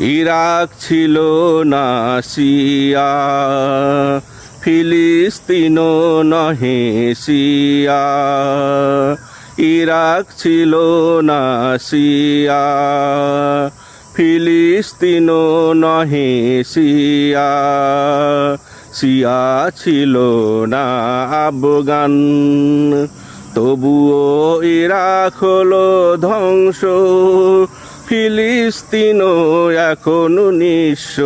Iraq ছিল নাসিয়া ফিলিস্তিন নহে সিয়া ইরাক ছিল নাসিয়া ফিলিস্তিন নহে সিয়া সিয়া ছিল না আফগান, তবুও ইরাক হলো ধ্বংস। ফিলিস্তিন এখন নিঃস্ব।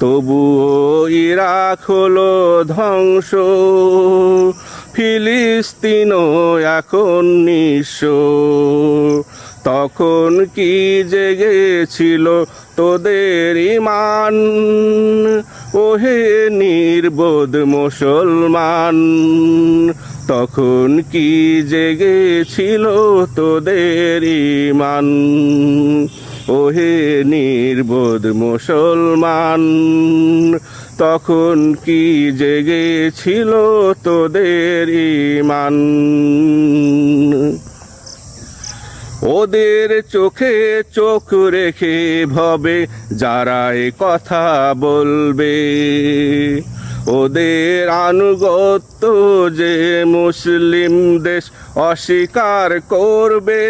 তবুও ইরাক হলো ধ্বংস। ফিলিস্তিন এখন নিঃস্ব। তখন কি জেগেছিল তোদের ইমান? ওহে নির্বোধ মুসলমান তখন কি জেগেছিল তোদের ইমান ওহে নির্বোধ মুসলমান, তখন কি জেগেছিল তোদের ইমান ওদের চোখে চোখ রেখে ভবে যারা কথা বলবে। ওদের আনুগত্য যে মুসলিম দেশ অস্বীকার করবে।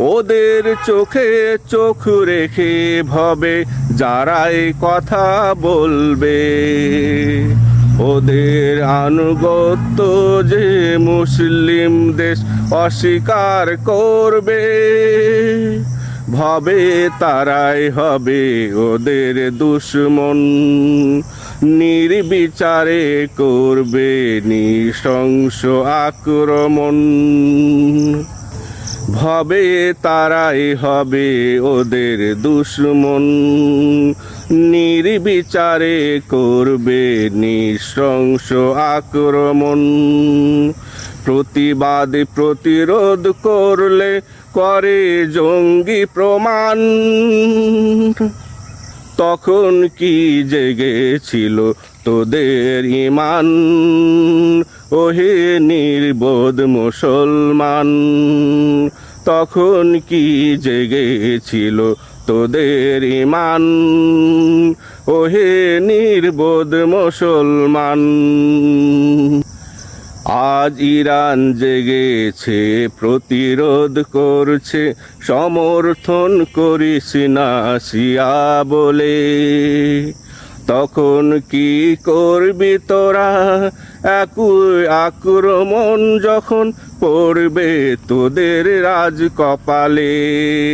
ওদের চোখে চোখ রেখে ভবে, যারাই কথা বলবে। ওদের আনুগত্য যে মুসলিম দেশ অস্বীকার করবে। ভাবে তারাই হবে ওদের দুশ্মন। নির্বিচারে করবে নৃশংস আক্রমণ। ভাবে তারাই হবে ওদের দুশ্মন। নির্বিচারে করবে নৃশংস আক্রমণ। প্রতিবাদ প্রতিরোধ করলে করে জঙ্গি প্রমাণ। তখন কি জেগেছিল তোদের ইমান? ওহে নির্বোধ মুসলমান, তখন কি জেগেছিল তোদের ইমান? ওহে নির্বোধ মুসলমান আজ ইরান জেগেছে, প্রতিরোধ করছে, সমর্থন করিস না সিয়া বলে। তখন কি করবি তোরা? আক্রমণ যখন পড়বে তোদের রাজ কপালে